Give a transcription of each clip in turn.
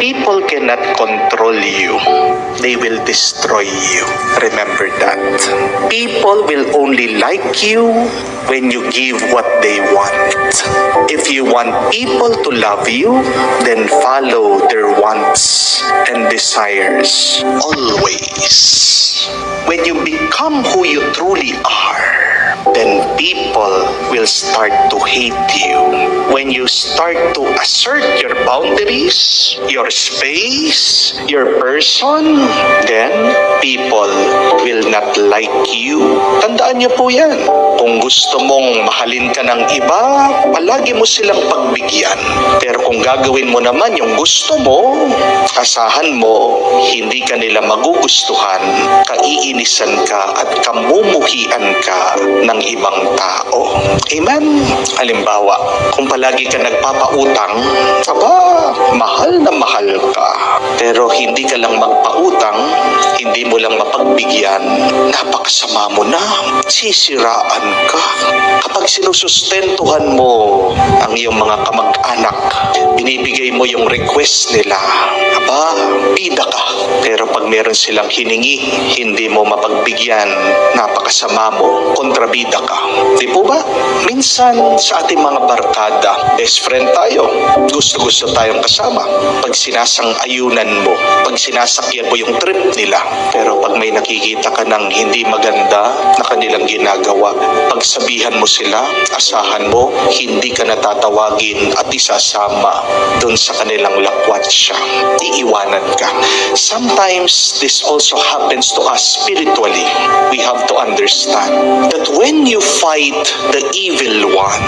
people cannot control you, they will destroy you. Remember that. People will only like you when you give what they want. If you want people to love you, then follow their wants and desires always. When you become who you truly are, then people will start to hate you. When you start to assert your boundaries, your space, your person, then people will not like you. Tandaan niyo po yan. Kung gusto mong mahalin ka ng iba, palagi mo silang pagbigyan. Pero kung gagawin mo naman yung gusto mo, asahan mo, hindi ka nila magugustuhan, kaiinisan ka at kamumuhian ka ng ibang tao. Amen? Halimbawa, kung palagi ka nagpapautang, aba, mahal na mahal ka. Pero hindi ka lang magpautang, hindi mo lang mapagbigyan, napakasama mo na, sisiraan ka. Kapag sinusustentuhan mo ang iyong mga kamag-anak, binibigay mo yung request nila, aba, bida ka. Pero pag meron silang hiningi, hindi mo mapagbigyan, napakasama mo, kontrabida ka. Di po ba? Minsan sa ating mga barkada, best friend tayo, gusto-gusto tayong kasama. Pag sinasang-ayunan mo, pag sinasakyan mo yung trip nila, pero pag may nakikita ka ng hindi maganda na kanilang ginagawa, pagsabihan mo sila, asahan mo, hindi ka natatawagin at isasama doon sa kanilang lakwatsa. Iiwanan ka. Sometimes this also happens to us spiritually. We have to understand that when you fight the evil one,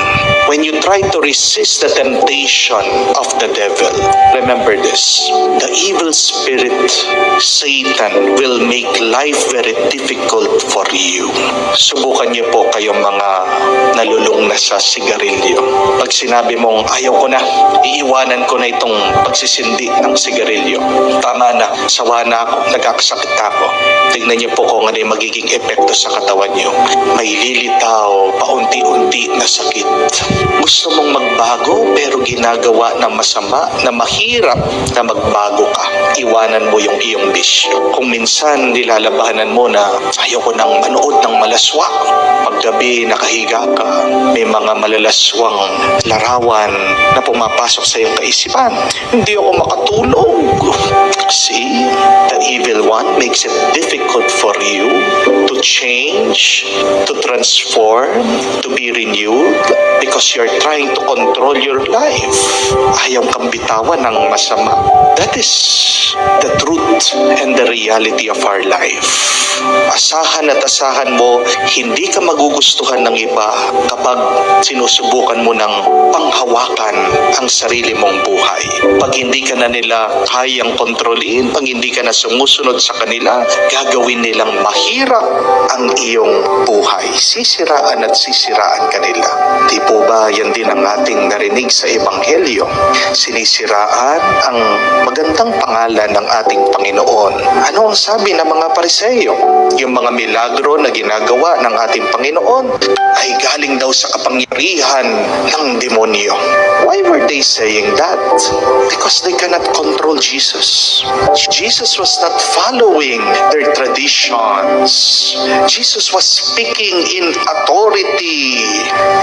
when you try to resist the temptation of the devil, remember this the evil spirit, Satan, will make life very difficult for you. Subukan niyo po kayong mga nalulung na sa sigarilyo. Pag sinabi mong ayaw ko na, iiwanan ko na itong pagsisindi ng sigarilyo. Tama na, sawa na ako, nagkakasakit na ako. Tignan niyo po kung ano yung magiging epekto sa katawan niyo. May lilitaw, paunti-unti na sakit. Gusto mong magbago pero ginagawa na masama, na mahirap na magbago ka. Iwanan mo yung iyong bisyo. Kung minsan nilalabanan mo na ayaw ko nang manood ng malaswa. Paggabi nakahiga ka, may mga malalaswang larawan na pumapasok sa iyong kaisipan. Hindi ako makatulog. See, the evil one makes it difficult for you change, to transform, to be renewed because you're trying to control your life. Ayaw kang bitawan ng masama. That is the truth and the reality of our life. Asahan at asahan mo, hindi ka magugustuhan ng iba kapag sinusubukan mo ng panghawakan ang sarili mong buhay. Pag hindi ka na nila kayang kontrolin, pag hindi ka na sumusunod sa kanila, gagawin nilang mahirap ang iyong buhay. Sisiraan at sisiraan kanila. Di po ba yan din ang ating narinig sa Ebanghelyo? Sinisiraan ang magandang pangalan ng ating Panginoon. Ano ang sabi ng mga pariseyo? Yung mga milagro na ginagawa ng ating Panginoon ay galing daw sa kapangyarihan ng demonyo. Why were they saying that? Because they cannot control Jesus. Jesus was not following their traditions. Jesus was speaking in authority.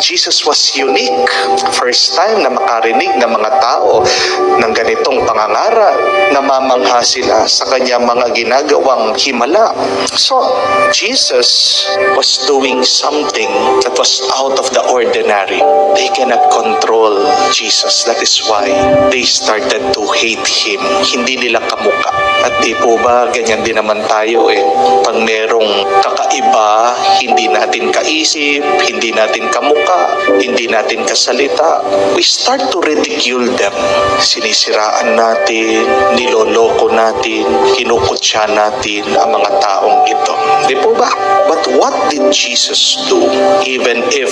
Jesus was unique. First time na makarinig ng mga tao ng ganitong pangangaral, namamangha sila sa kanyang mga ginagawang himala. So, Jesus was doing something that was out of the ordinary. They cannot control Jesus. That is why they started to hate Him. Hindi nila kamuka. At di po ba, ganyan din naman tayo eh. Pag merong kakaiba, hindi natin kaisip, hindi natin kamuka, hindi natin kasalita, we start to ridicule them. Sinisiraan natin, niloloko natin, kinukutsa natin ang mga taong ito. Di po ba? But what did Jesus do? Even if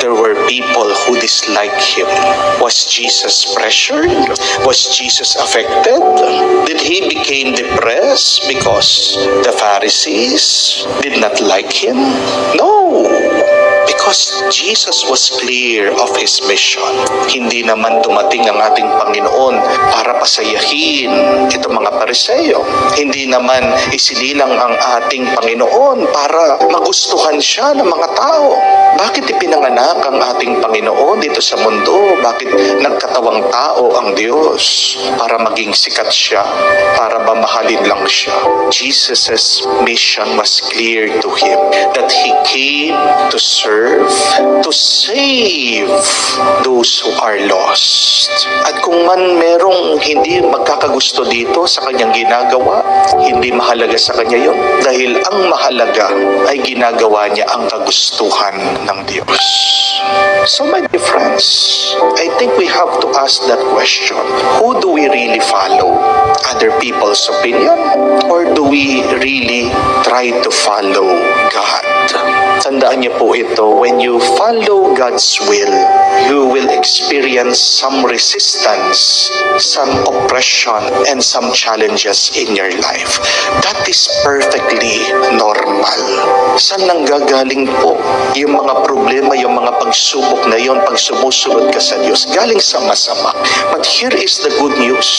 there were people who disliked Him, was Jesus pressured? Was Jesus affected? Did He became depressed because the Pharisees did not like Him? No! Because Jesus was clear of His mission. Hindi naman dumating ang ating Panginoon para pasayahin itong mga pariseyo. Hindi naman isinilang ang ating Panginoon para magustuhan siya ng mga tao. Bakit ipinanganak ang ating Panginoon dito sa mundo? Bakit nagkatawang tao ang Diyos? Para maging sikat siya? Para ba mahalin lang siya? Jesus' mission was clear to him that he came to serve, to save those who are lost. At kung man merong hindi magkakagusto dito sa kanyang ginagawa, hindi mahalaga sa kanya yon dahil ang mahalaga ay ginagawa niya ang kagustuhan ng Diyos. So my dear friends, I think we have to ask that question. Who do we really follow? Other people's opinion? Or do we really try to follow God? Tandaan niyo po ito, when you follow God's will, you will experience some resistance, some oppression, and some challenges in your life. That is perfectly normal. Saan nanggagaling po yung mga problema, yung mga pagsubok na yon pag sumusunod ka sa Diyos? Galing sa masama. But here is the good news.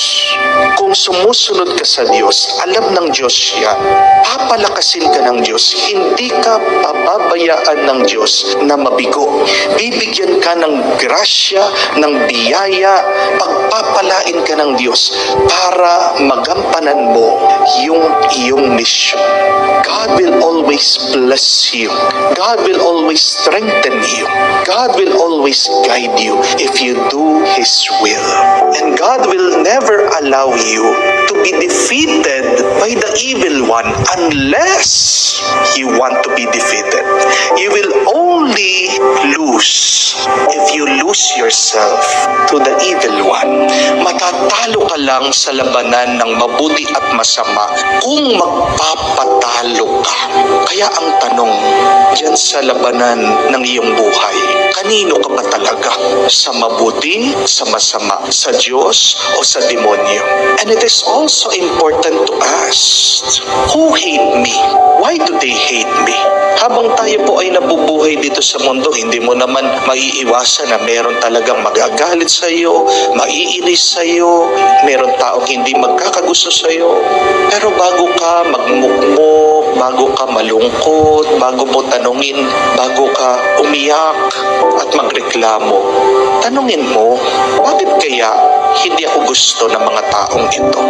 Kung sumusunod ka sa Diyos, alam ng Diyos yan. Papalakasin ka ng Diyos. Hindi ka pababayaan ng Diyos na mabigo. Bibigyan ka ng grasya, ng biyaya, pagpapalain ka ng Diyos para magampanan mo yung iyong mission. God will always bless you. God will always strengthen you. God will always guide you if you do His will. And God will never allow you to be defeated by the evil one unless you want to be defeated. You will only lose if you lose yourself to the evil one. Matatalo ka lang sa labanan ng mabuti at masama kung magpapatalo ka. Kaya ang tanong, dyan sa labanan ng iyong buhay, kanino ka ba talaga? Sa mabuti, sa masama, sa Diyos o sa demonyo? And it is also important to ask, who hate me? Why do they hate me? Habang tayo po ay nabubuhay dito sa mundo, hindi mo naman maiiwasan na meron talagang magagalit sa iyo, maiinis sa iyo, meron taong hindi magkakagusto sa iyo. Pero bago ka magmukmok, bago ka malungkot, bago mo tanungin, bago ka umiyak at magreklamo, tanungin mo, bakit kaya hindi ako gusto ng mga taong ito?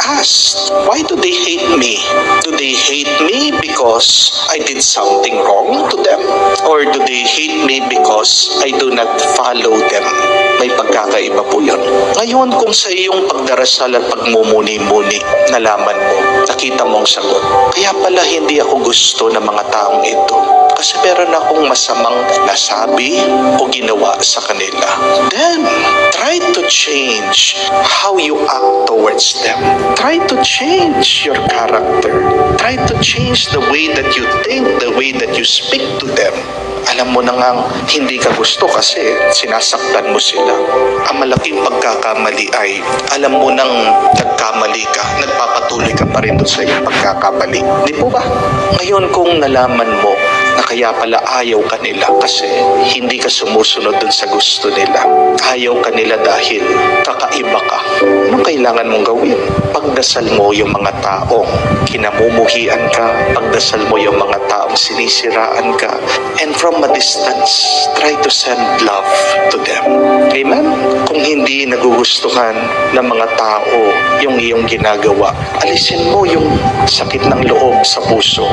Ask, why do they hate me? Do they hate me because I did something wrong to them? Or do they hate me because I do not follow them? Ngayon kung sa iyong pagdarasal at pagmumuni-muni, nalaman mo, nakita mo ang sagot. Kaya pala hindi ako gusto ng mga taong ito. Kasi meron akong masamang nasabi o ginawa sa kanila. Then, try to change how you act towards them. Try to change your character. Try to change the way that you think, the way that you speak to them. Alam mo na nga hindi ka gusto kasi sinasaktan mo sila. Ang malaking pagkakamali ay alam mo nang nagkamali ka, nagpapatuloy ka pa rin doon sa iyong pagkakamali. Di po ba? Ngayon kung nalaman mo na kaya pala ayaw ka nila kasi hindi ka sumusunod dun sa gusto nila. Ayaw ka nila dahil kakaiba ka. Anong kailangan mong gawin? Pagdasal mo yung mga taong kinamumuhian ka, pagdasal mo yung mga taong sinisiraan ka, and from a distance, try to send love to them. Amen? Kung hindi nagugustuhan ng mga tao yung iyong ginagawa, alisin mo yung sakit ng loob sa puso.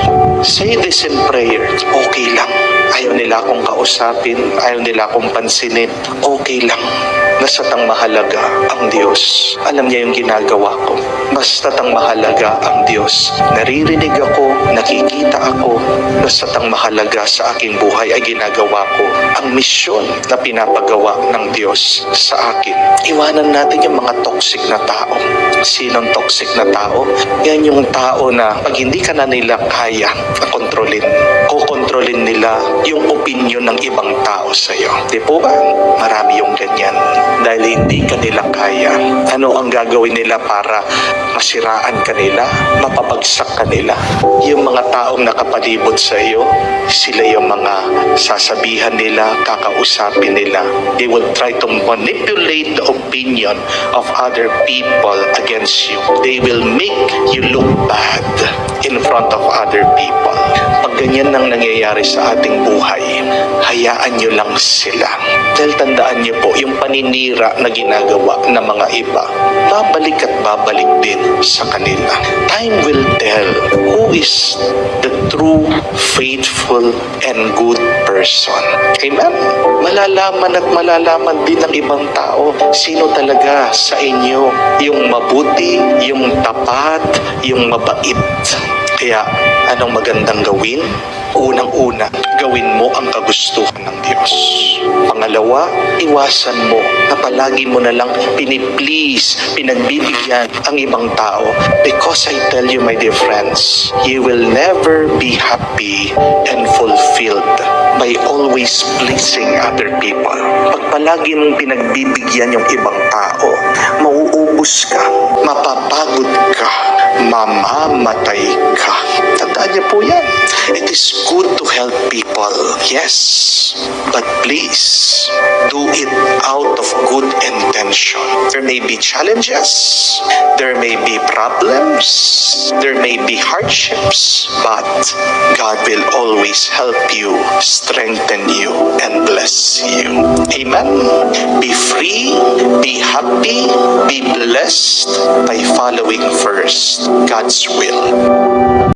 Say this in prayer, okay lang. Ayaw nila akong kausapin, ayaw nila akong pansinin, okay lang. Basta't ang mahalaga ang Diyos. Alam niya yung ginagawa ko. Basta't ang mahalaga ang Diyos. Naririnig ako, nakikita ako. Basta't ang mahalaga sa aking buhay ay ginagawa ko. Ang misyon na pinapagawa ng Diyos sa akin. Iwanan natin yung mga toxic na tao. Sinong toxic na tao? Yan yung tao na pag hindi ka na nila kaya na kontrolin, kukontrolin nila yung opinion ng ibang tao sa iyo. Di po ba? Marami yung ganyan. Dahil hindi kanila kaya. Ano ang gagawin nila para masiraan kanila, mapabagsak kanila? Yung mga taong nakapalibot sa iyo, sila yung mga sasabihan nila, kakausapin nila. They will try to manipulate the opinion of other people against you. They will make you look bad in front of other people. Pag ganyan nang nangyayari sa ating buhay, hayaan nyo lang sila. Dahil tandaan nyo po, yung paninira na ginagawa ng mga iba, babalik at babalik din sa kanila. Time will tell who is the true, faithful, and good person. Amen? Malalaman at malalaman din ng ibang tao sino talaga sa inyo yung mabuti, yung tapat, yung mabait. Kaya anong magandang gawin? Unang-una, gawin mo ang kagustuhan ng Diyos. Pangalawa, iwasan mo na palagi mo na lang piniplease, pinagbibigyan ang ibang tao. Because I tell you, my dear friends, you will never be happy and fulfilled by always pleasing other people. Pag palagi mong pinagbibigyan yung ibang tao, mauubos ka, mapapagod ka, mamamatay ka. Tandaan niyo po yan. It is good to help people, yes. But please, do it out of good intention. There may be challenges, there may be problems, there may be hardships, but God will always help you, strengthen you, and bless you. Amen. Be free, be happy, be blessed by following first God's will.